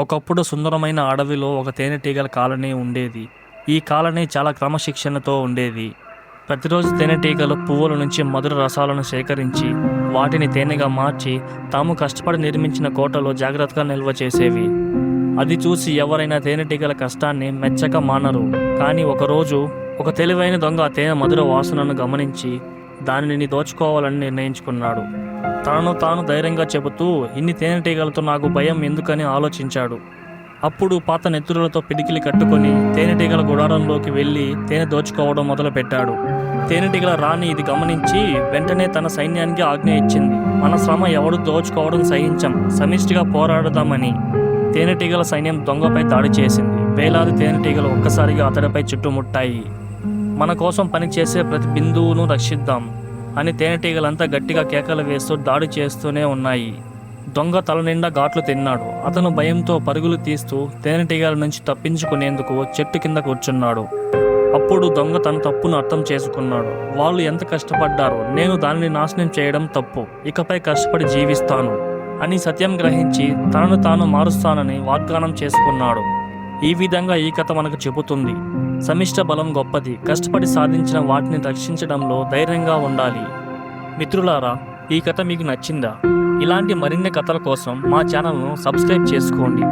ఒకప్పుడు సుందరమైన అడవిలో ఒక తేనెటీగల కాలనీ ఉండేది. ఈ కాలనీ చాలా క్రమశిక్షణతో ఉండేది. ప్రతిరోజు తేనెటీగలు పువ్వుల నుంచి మధుర రసాలను సేకరించి వాటిని తేనెగా మార్చి తాము కష్టపడి నిర్మించిన కోటలో జాగ్రత్తగా నిల్వ చేసేవి. అది చూసి ఎవరైనా తేనెటీగల కష్టాన్ని మెచ్చక మానరు. కానీ ఒకరోజు ఒక తెలివైన దొంగ తేనె మధుర వాసనను గమనించి దానిని దోచుకోవాలని నిర్ణయించుకున్నాడు. తనను తాను ధైర్యంగా చెబుతూ ఇన్ని తేనెటీగలతో నాకు భయం ఎందుకని ఆలోచించాడు. అప్పుడు పాత నెత్తురులతో పిడికిలి కట్టుకొని తేనెటీగల గుడారంలోకి వెళ్ళి తేనె దోచుకోవడం మొదలుపెట్టాడు. తేనెటీగల రాణి ఇది గమనించి వెంటనే తన సైన్యానికి ఆజ్ఞ ఇచ్చింది. మన శ్రమ ఎవడు దోచుకోవడం సహించం. సమిష్టిగా పోరాడదామని. తేనెటీగల సైన్యం దొంగపై దాడి చేసింది. వేలాది తేనెటీగలు ఒక్కసారిగా అతడిపై చుట్టుముట్టాయి. మన కోసం పనిచేసే ప్రతి బిందువును రక్షిద్దాం. అని తేనెటీగలంతా గట్టిగా కేకలు వేస్తూ దాడి చేస్తూనే ఉన్నాయి. దొంగ తల నిండా ఘాట్లు తిన్నాడు. అతను భయంతో పరుగులు తీస్తూ తేనెటీగల నుంచి తప్పించుకునేందుకు చెట్టు కింద కూర్చున్నాడు. అప్పుడు దొంగ తన తప్పును అర్థం చేసుకున్నాడు. వాళ్ళు ఎంత కష్టపడ్డారో నేను దానిని నాశనం చేయడం తప్పు ఇకపై కష్టపడి జీవిస్తాను అని సత్యం గ్రహించి తనను తాను మారుస్తానని వాగ్దానం చేసుకున్నాడు. ఈ విధంగా ఈ కథ మనకు చెబుతుంది. సమిష్ట బలం గొప్పది. కష్టపడి సాధించిన వాటిని రక్షించడంలో ధైర్యంగా ఉండాలి. మిత్రులారా ఈ కథ మీకు నచ్చిందా? ఇలాంటి మరిన్ని కథల కోసం మా ఛానల్ను సబ్స్క్రైబ్ చేసుకోండి.